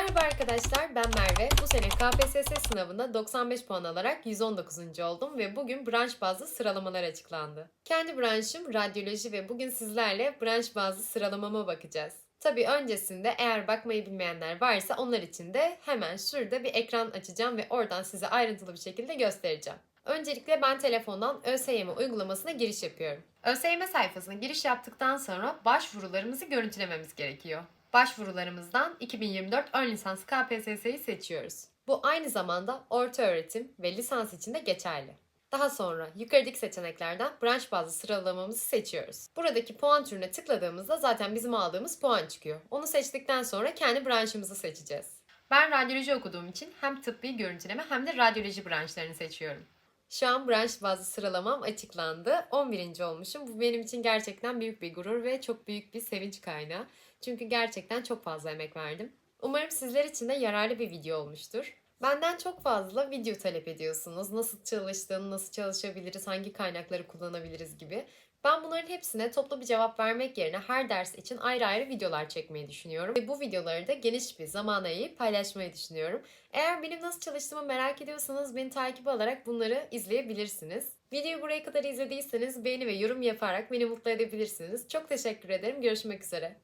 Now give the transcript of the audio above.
Merhaba arkadaşlar, ben Merve. Bu sene KPSS sınavında 95 puan alarak 119. oldum ve bugün branş bazlı sıralamalar açıklandı. Kendi branşım radyoloji ve bugün sizlerle branş bazlı sıralamama bakacağız. Tabii öncesinde eğer bakmayı bilmeyenler varsa onlar için de hemen şurada bir ekran açacağım ve oradan size ayrıntılı bir şekilde göstereceğim. Öncelikle ben telefondan ÖSYM uygulamasına giriş yapıyorum. ÖSYM sayfasına giriş yaptıktan sonra başvurularımızı görüntülememiz gerekiyor. Başvurularımızdan 2024 ön lisans KPSS'yi seçiyoruz. Bu aynı zamanda orta öğretim ve lisans için de geçerli. Daha sonra yukarıdaki seçeneklerden branş bazlı sıralamamızı seçiyoruz. Buradaki puan türüne tıkladığımızda zaten bizim aldığımız puan çıkıyor. Onu seçtikten sonra kendi branşımızı seçeceğiz. Ben radyoloji okuduğum için hem tıbbi görüntüleme hem de radyoloji branşlarını seçiyorum. Şu an branş bazlı sıralamam açıklandı. 11. olmuşum. Bu benim için gerçekten büyük bir gurur ve çok büyük bir sevinç kaynağı. Çünkü gerçekten çok fazla emek verdim. Umarım sizler için de yararlı bir video olmuştur. Benden çok fazla video talep ediyorsunuz. Nasıl çalıştığını, nasıl çalışabiliriz, hangi kaynakları kullanabiliriz gibi. Ben bunların hepsine toplu bir cevap vermek yerine her ders için ayrı ayrı videolar çekmeyi düşünüyorum. Ve bu videoları da geniş bir zamana yayıp paylaşmayı düşünüyorum. Eğer benim nasıl çalıştığımı merak ediyorsanız beni takip alarak bunları izleyebilirsiniz. Videoyu buraya kadar izlediyseniz beğeni ve yorum yaparak beni mutlu edebilirsiniz. Çok teşekkür ederim. Görüşmek üzere.